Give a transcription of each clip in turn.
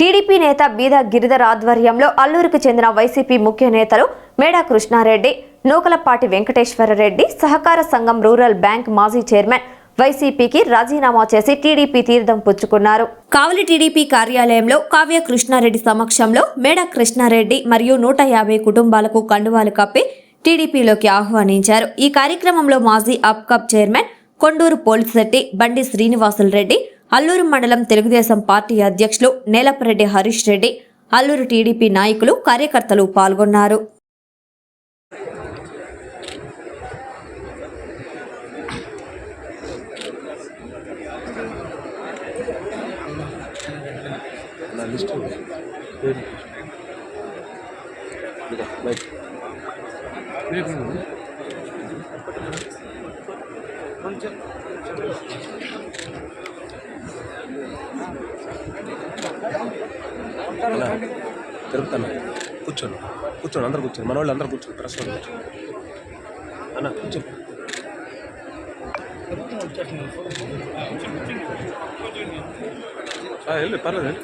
TDP నేత బీద గిరిధర్ ఆధ్వర్యంలో అల్లూరుకు చెందిన వైసీపీ ముఖ్య నేతలు మేడా కృష్ణారెడ్డి నూకలపాటి వెంకటేశ్వరరెడ్డి సహకార సంఘం రూరల్ బ్యాంక్ మాజీ చైర్మన్ వైసీపీకి రాజీనామా చేసి టీడీపీ తీర్థం పుచ్చుకున్నారు. కావలి టీడీపీ కార్యాలయంలో కావ్య కృష్ణారెడ్డి సమక్షంలో మేడా కృష్ణారెడ్డి మరియు నూట యాభై కుటుంబాలకు కండువాలు కప్పి టీడీపీలోకి ఆహ్వానించారు. ఈ కార్యక్రమంలో మాజీ అప్కప్ చైర్మన్ కొండూరు పోలిశెట్టి బండి శ్రీనివాసులు రెడ్డి అల్లూరు మండలం తెలుగుదేశం పార్టీ అధ్యక్షులు నేలపరెడ్డి హరీష్ రెడ్డి అల్లూరు టీడీపీ నాయకులు కార్యకర్తలు పాల్గొన్నారు. కొంచెం అన్నా, తిరుపతన్న కూర్చోండి. కూర్చోండి. అందరు కూర్చోండి. మన వాళ్ళు అందరు కూర్చోండి. ప్రెస్ వాళ్ళు కూర్చోండి. అన్న కూర్చో. వెళ్ళు పర్లేదు వెళ్ళు.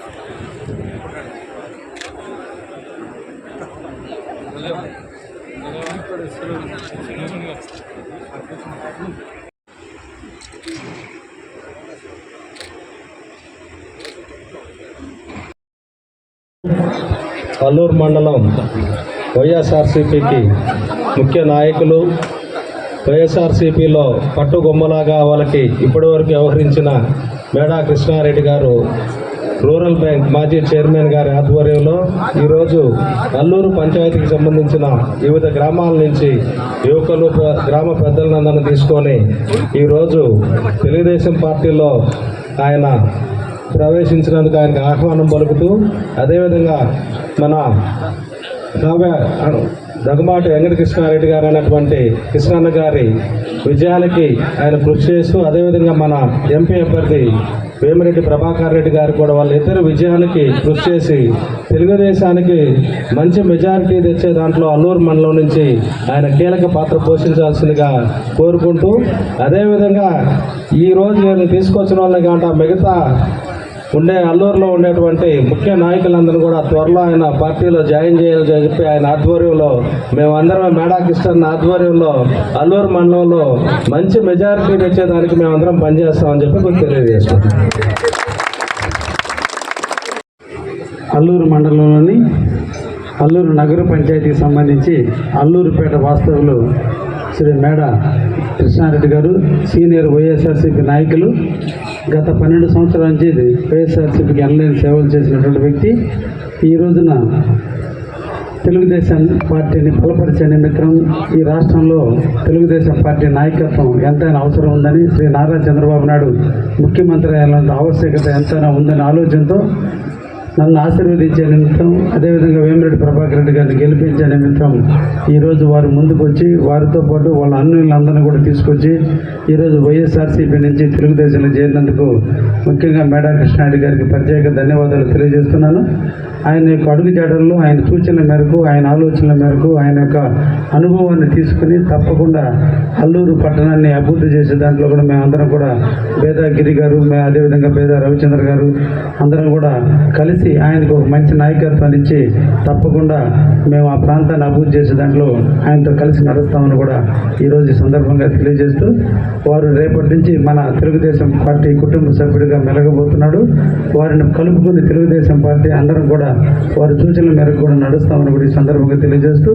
అల్లూరు మండలం వైఎస్ఆర్సీపీకి ముఖ్య నాయకులు వైఎస్ఆర్సీపీలో పట్టుగొమ్మలాగా వాళ్ళకి ఇప్పటివరకు వ్యవహరించిన మేడా కృష్ణారెడ్డి గారు రూరల్ బ్యాంక్ మాజీ చైర్మన్ గారి ఆధ్వర్యంలో ఈరోజు అల్లూరు పంచాయతీకి సంబంధించిన వివిధ గ్రామాల నుంచి యువకులు గ్రామ పెద్దలందరినీ తీసుకొని ఈరోజు తెలుగుదేశం పార్టీలో ఆయన ప్రవేశించినందుకు ఆయనకు ఆహ్వానం పలుకుతూ అదేవిధంగా మన కావ్య దగ్గమాటి వెంకట గారు అనేటువంటి కృష్ణన్న గారి విజయాలకి ఆయన కృషి చేస్తూ అదేవిధంగా మన ఎంపీ అభ్యర్థి వేమిరెడ్డి ప్రభాకర్ రెడ్డి గారు కూడా వాళ్ళిద్దరు విజయానికి కృషి చేసి తెలుగుదేశానికి మంచి మెజారిటీ తెచ్చే దాంట్లో అల్లూరు మండలం నుంచి ఆయన కీలక పాత్ర పోషించాల్సిందిగా కోరుకుంటూ అదేవిధంగా ఈ రోజు నేను తీసుకొచ్చిన వాళ్ళని కాంట మిగతా ఉండే అల్లూరులో ఉండేటువంటి ముఖ్య నాయకులందరూ కూడా త్వరలో ఆయన పార్టీలో జాయిన్ చేయాలని చెప్పి ఆయన ఆధ్వర్యంలో మేమందరం మేడా కిష్టన్ ఆధ్వర్యంలో అల్లూరు మండలంలో మంచి మెజారిటీ తెచ్చేదానికి మేమందరం పనిచేస్తామని చెప్పి మీకు తెలియజేస్తాం అల్లూరు మండలంలోని అల్లూరు నగర పంచాయతీకి సంబంధించి అల్లూరుపేట వాస్తవులు శ్రీ మేడ కృష్ణారెడ్డి గారు సీనియర్ వైఎస్ఆర్సీపీ నాయకులు గత పన్నెండు సంవత్సరాల నుంచి వైఎస్ఆర్సీపీకి ఎనలేని సేవలు చేసినటువంటి వ్యక్తి. ఈ రోజున తెలుగుదేశం పార్టీని బలపరిచే నిమిత్తం ఈ రాష్ట్రంలో తెలుగుదేశం పార్టీ నాయకత్వం ఎంతైనా అవసరం ఉందని శ్రీ నారా చంద్రబాబు నాయుడు ముఖ్యమంత్రి అయ్యేంత ఆవశ్యకత ఎంతైనా ఉందనే ఆలోచనతో నన్ను ఆశీర్వదించే నిమిత్తం అదేవిధంగా వేమిరెడ్డి ప్రభాకర్ రెడ్డి గారిని గెలిపించే నిమిత్తం ఈరోజు వారు ముందుకు వచ్చి వారితో పాటు వాళ్ళ అన్నులందరినీ కూడా తీసుకొచ్చి ఈరోజు వైఎస్ఆర్సీపీ నుంచి తెలుగుదేశంలో చేరినందుకు ముఖ్యంగా మేడా కృష్ణారెడ్డి గారికి ప్రత్యేక ధన్యవాదాలు తెలియజేస్తున్నాను. ఆయన యొక్క అడుగుజాడల్లో ఆయన సూచనల మేరకు ఆయన ఆలోచనల మేరకు ఆయన యొక్క అనుభవాన్ని తీసుకుని తప్పకుండా అల్లూరు పట్టణాన్ని అభివృద్ధి చేసే దాంట్లో కూడా మేమందరం కూడా బేదా గిరి గారు మే అదేవిధంగా బేదా రవిచంద్ర గారు అందరం కూడా కలిసి ఆయనకు ఒక మంచి నాయకత్వాన్ని ఇచ్చి తప్పకుండా మేము ఆ ప్రాంతాన్ని అభివృద్ధి చేసే దాంట్లో ఆయనతో కలిసి నడుస్తామని కూడా ఈరోజు ఈ సందర్భంగా తెలియజేస్తూ వారు రేపటి నుంచి మన తెలుగుదేశం పార్టీ కుటుంబ సభ్యుడిగా మెలగబోతున్నాడు. వారిని కలుపుకుని తెలుగుదేశం పార్టీ అందరం కూడా వారి సూచనల మేరకు కూడా నడుస్తామని కూడా ఈ సందర్భంగా తెలియజేస్తూ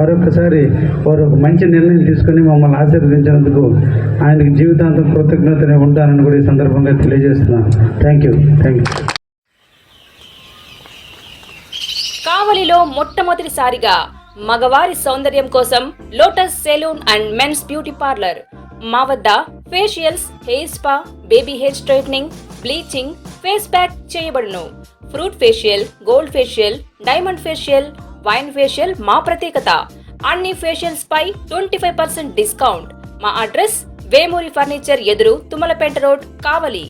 మరొకసారి వారు ఒక మంచి నిర్ణయం తీసుకుని మమ్మల్ని ఆశీర్వదించినందుకు ఆయనకు జీవితాంతం కృతజ్ఞతనే ఉంటానని కూడా ఈ సందర్భంగా తెలియజేస్తున్నాను. థ్యాంక్ యూ థ్యాంక్ యూ కావలిలో మొట్టమొదటిసారిగా మగవారి సౌందర్యం కోసం lotus salon and men's beauty parlour మా వద్ద facials hair spa baby hair straightening bleaching face pack చేయబడును. Fruit facial gold facial diamond facial wine facial మా ప్రత్యేకత. అన్ని ఫేషియల్స్ పై ట్వంటీ ఫైవ్ పర్సెంట్ డిస్కౌంట్. మా అడ్రస్ వేమూరి ఫర్నిచర్ ఎదురు తుమ్మలపేట రోడ్ కావలి.